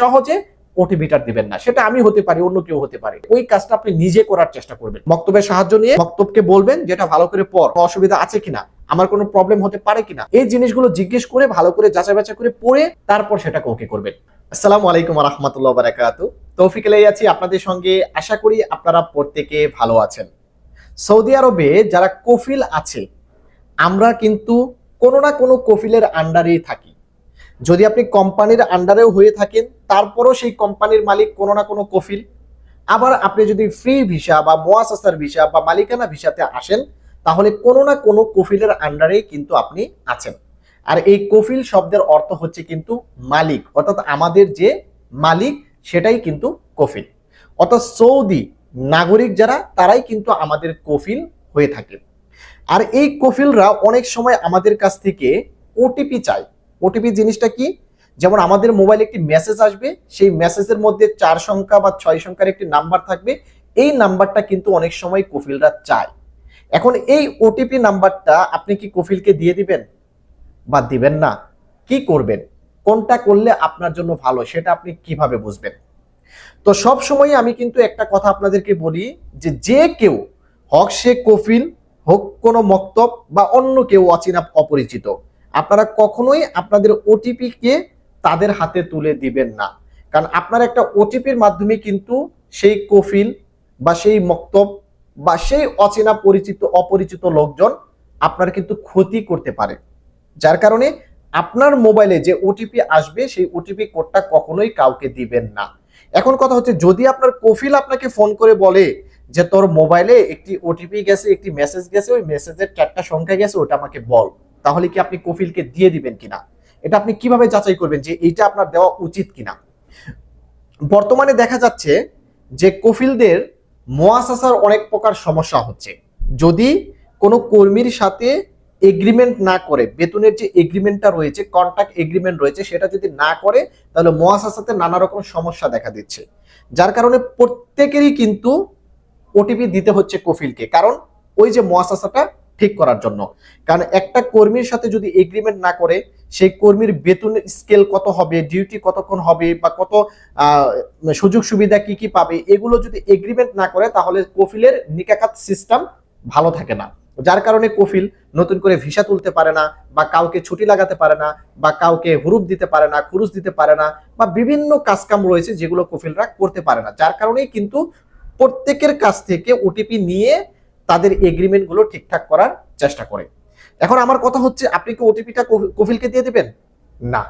সহজে দিবেন না। সেটা আমি হতে পারি, অন্য কেউ হতে পারে। ওই কাজটা আপনি নিজে করার চেষ্টা করবেন। বক্তব্যের সাহায্য নিয়ে বক্তব্যকে বলবেন, যেটা ভালো করে কোনো অসুবিধা আছে কিনা? আমার কোনো প্রবলেম হতে পারে কিনা? এই জিনিসগুলো জিজ্ঞেস করে, ভালো করে যাচাই বাছাই করে পড়ে, তারপর ওকে করবেন। আসসালামু আলাইকুম রহমতুল্লাহ আছি আপনাদের সঙ্গে। আশা করি আপনারা প্রত্যেকে ভালো আছেন। সৌদি আরবে যারা কফিল আছে, আমরা কিন্তু কোনো না কোনো কফিলের আন্ডারেই থাকি। যদি আপনি কোম্পানির আন্ডারেও হয়ে থাকেন, তারপরও সেই কোম্পানির মালিক কোনো না কোনো কফিল। আবার আপনি যদি ফ্রি ভিসা বা মোয়াসাসার ভিসা বা মালিকানা ভিসাতে আসেন, তাহলে কোনো না কোনো কফিলের আন্ডারেই কিন্তু আপনি আছেন। আর এই কফিল শব্দের অর্থ হচ্ছে কিন্তু মালিক, অর্থাৎ আমাদের যে মালিক, সেটাই কিন্তু কফিল। অর্থাৎ সৌদি নাগরিক যারা, তারাই কিন্তু আমাদের কফিল হয়ে থাকে। আর এই কফিলরা অনেক সময় আমাদের কাছ থেকে ওটিপি চায়। ওটিপি জিনিসটা কি? যেমন আমাদের মোবাইলে একটি মেসেজ আসবে, সেই মেসেজের মধ্যে চার সংখ্যা বা ছয় সংখ্যার একটি নাম্বার থাকবে। এই নাম্বারটা কিন্তু অনেক সময় কফিলরা চায়। এখন এই ওটিপি নাম্বারটা আপনি কি কফিলকে দিয়ে দিবেন? বা দিবেন না? কি করবেন? কোনটা করলে আপনার জন্য ভালো, সেটা আপনি কীভাবে বুঝবেন? তো সব সময় আমি কিন্তু একটা কথা আপনাদেরকে বলি যে যে কেউ হক সে কফিল হোক কোনো মক্তব বা অন্য কেউ অচেনা অপরিচিত আপনারা কখনোই আপনাদের ওটিপি কে তাদের হাতে তুলে দিবেন না। কারণ আপনার একটা ওটিপির মাধ্যমে কিন্তু সেই কফিল বা সেই মক্তব বা সেই অচেনা পরিচিত, অপরিচিত লোকজন আপনার কিন্তু ক্ষতি করতে পারে। যার কারণে আপনার মোবাইলে যে ওটিপি আসবে, সেই ওটিপি কোডটা কখনোই কাউকে দিবেন না। এখন কথা হচ্ছে, যদি আপনার কফিল আপনাকে ফোন করে বলে যে, তোর মোবাইলে একটি ওটিপি গেছে, একটি মেসেজ গেছে, ওই মেসেজের চারটা সংখ্যা গেছে, ওটা আমাকে বল। তাহলে কি আপনি কফিলকে দিয়ে দিবেন কিনা? এটা আপনি কীভাবে যাচাই করবেন যে এইটা আপনার দেওয়া উচিত কিনা? বর্তমানে দেখা যাচ্ছে যে কফিলদের মোয়াসাসার অনেক প্রকার সমস্যা হচ্ছে। যদি কোনো কর্মীর সাথে এগ্রিমেন্ট না করে, বেতনের যে এগ্রিমেন্টটা রয়েছে কন্ট্রাক্ট এগ্রিমেন্ট রয়েছে, সেটা যদি না করে, তাহলে মোয়াসাসাতে নানা রকম সমস্যা দেখা দিচ্ছে। যার কারণে প্রত্যেকেরই কিন্তু ওটিপি দিতে হচ্ছে কফিলকে। কারণ ওই যে মোয়াসাসাটা ঠিক করার জন্য। কারণ একটা কর্মীর সাথে যদি এগ্রিমেন্ট না করে, সেই কর্মীর বেতনের স্কেল কত হবে ডিউটি কতক্ষণ হবে, বা কত সুযোগ সুবিধা কি কি পাবে, এগুলো যদি এগ্রিমেন্ট না করে, তাহলে কফিলের নিকাকাত সিস্টেম ভালো থাকে না। যার কারণে কফিল নতুন করে ভিসা তুলতে পারে না, বা কাউকে ছুটি লাগাতে পারে না, বা কাউকে হুরুপ দিতে পারে না, খুরুজ দিতে পারে না, বা বিভিন্ন কাজকাম রয়েছে যেগুলো কফিলরা করতে পারে না। যার কারণেই কিন্তু প্রত্যেকের কাছ থেকে ওটিপি নিয়ে তাদের এগ্রিমেন্টগুলো ঠিকঠাক করার চেষ্টা করে। এখন আমার কথা হচ্ছে, আপনি কি ওটিপিটা কফিলকে দিয়ে দেবেন? না।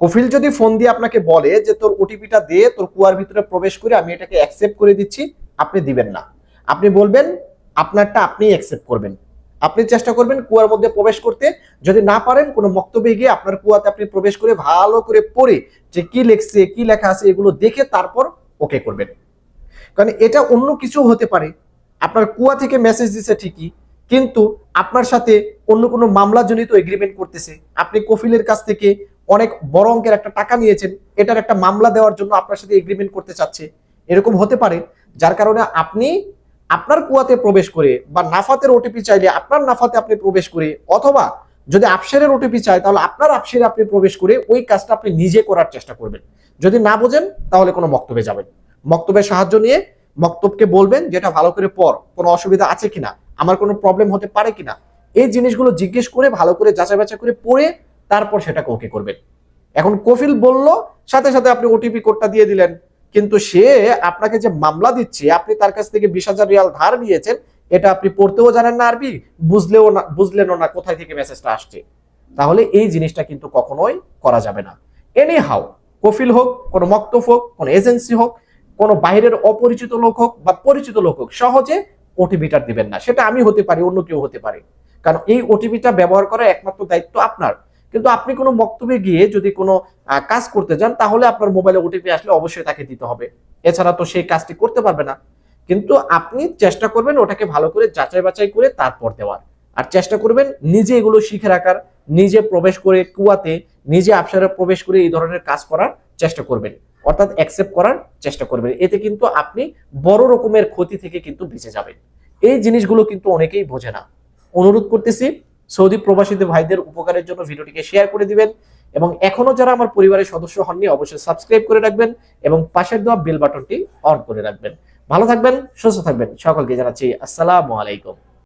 কফিল যদি ফোন দিয়ে আপনাকে বলে যে, তোর ওটিপিটা দিয়ে তোর কুয়ার ভিতরে প্রবেশ করে আমি এটাকে অ্যাকসেপ্ট করে দিচ্ছি, আপনি দিবেন না। আপনি বলবেন, আপনারটা আপনি অ্যাকসেপ্ট করবেন। আপনি চেষ্টা করবেন কুয়ার মধ্যে প্রবেশ করতে। যদি না পারেন, কোনো বক্তব্যে গিয়ে আপনার কুয়াতে আপনি প্রবেশ করে ভালো করে পড়ে যে কি লেখছে, কি লেখা আছে, এগুলো দেখে তারপর ওকে করবেন। কারণ এটা অন্য কিছু হতে পারে। আপনার কুয়া থেকে মেসেজ দিছে ঠিকই, কিন্তু আপনার সাথে অন্য কোনো মামলা জনিত এগ্রিমেন্ট করতেছে। আপনি কফিলের কাছ থেকে অনেক বড় অঙ্কের একটা টাকা নিয়েছেন, এটার একটা মামলা দেওয়ার জন্য আপনার সাথে এগ্রিমেন্ট করতে চাচ্ছে। এরকম হতে পারে, যার কারণে আপনি আপনার কুয়াতে প্রবেশ করে বা নাফাতের ওটিপি চাইলে আপনার নাফাতে আপনি প্রবেশ করে, অথবা যদি আপসেরের ওটিপি চায়, তাহলে আপনার আপসেরে আপনি প্রবেশ করে ওই কাজটা আপনি নিজে করার চেষ্টা করবেন। যদি না বোঝেন, তাহলে কোনো বক্তব্যে যাবেন। বক্তব্যের সাহায্য নিয়ে বক্তব্যকে বলবেন যেটা ভালো করে পর কোনো অসুবিধা আছে কিনা, আমার কোনো প্রবলেম হতে পারে কিনা। এই জিনিসগুলো জিজ্ঞেস করে, ভালো করে যাচাই বাছাই করে পড়ে, তারপর সেটাকে ওকে করবেন। এখন কফিল বলল, সাথে সাথে আপনি ওটিপি কোডটা দিয়ে দিলেন। কিন্তু সে আপনাকে যে মামলা দিচ্ছে, আপনি তার কাছ থেকে বিশ হাজার রিয়াল ধার নিয়েছেন, এটা আপনি পড়তেও জানেন না আরবি, বুঝলেও না, বুঝলেনও না কোথায় থেকে মেসেজটা আসছে। তাহলে এই জিনিসটা কিন্তু কখনোই করা যাবে না। এনি হাউ কফিল হোক, কোনো মক্তব হোক, কোনো এজেন্সি হোক কোনো বাইরের অপরিচিত লোক হোক বা পরিচিত লোক হোক, সহজে ওটিপিটা দিবেন না। সেটা আমি হতে পারি, অন্য কেউ হতে পারে। কারণ এই ওটিপিটা ব্যবহার করার একমাত্র দায়িত্ব আপনার। কিন্তু আপনি কোনো বক্তব্যে গিয়ে যদি কোনো কাজ করতে যান, তাহলে আপনার মোবাইলে ওটিপি আসলে অবশ্যই তাকে দিতে হবে। এছাড়া তো সেই কাজটি করতে পারবে না। কিন্তু আপনি চেষ্টা করবেন ওটাকে ভালো করে যাচাই বাছাই করে তারপর দেওয়ার। আর চেষ্টা করবেন নিজে এগুলো শিখে রাখার, নিজে প্রবেশ করে কুয়াতে, নিজে আপসারে প্রবেশ করে এই ধরনের কাজ করার চেষ্টা করবেন। অর্থাৎ অ্যাকসেপ্ট করার চেষ্টা করবেন। এতে কিন্তু আপনি বড় রকমের ক্ষতি থেকে কিন্তু বেঁচে যাবেন। এই জিনিসগুলো কিন্তু অনেকেই বোঝে না। অনুরোধ করতেছি, সৌদি প্রবাসীদের ভাইদের উপকারের জন্য ভিডিওটিকে শেয়ার করে দিবেন এবং এখনও যারা আমার পরিবারের সদস্য হননি, অবশ্যই সাবস্ক্রাইব করে রাখবেন এবং পাশের দেওয়া বেল বাটনটি অন করে রাখবেন। ভালো থাকবেন, সুস্থ থাকবেন। সকলকে জানাচ্ছি, আসসালামু আলাইকুম।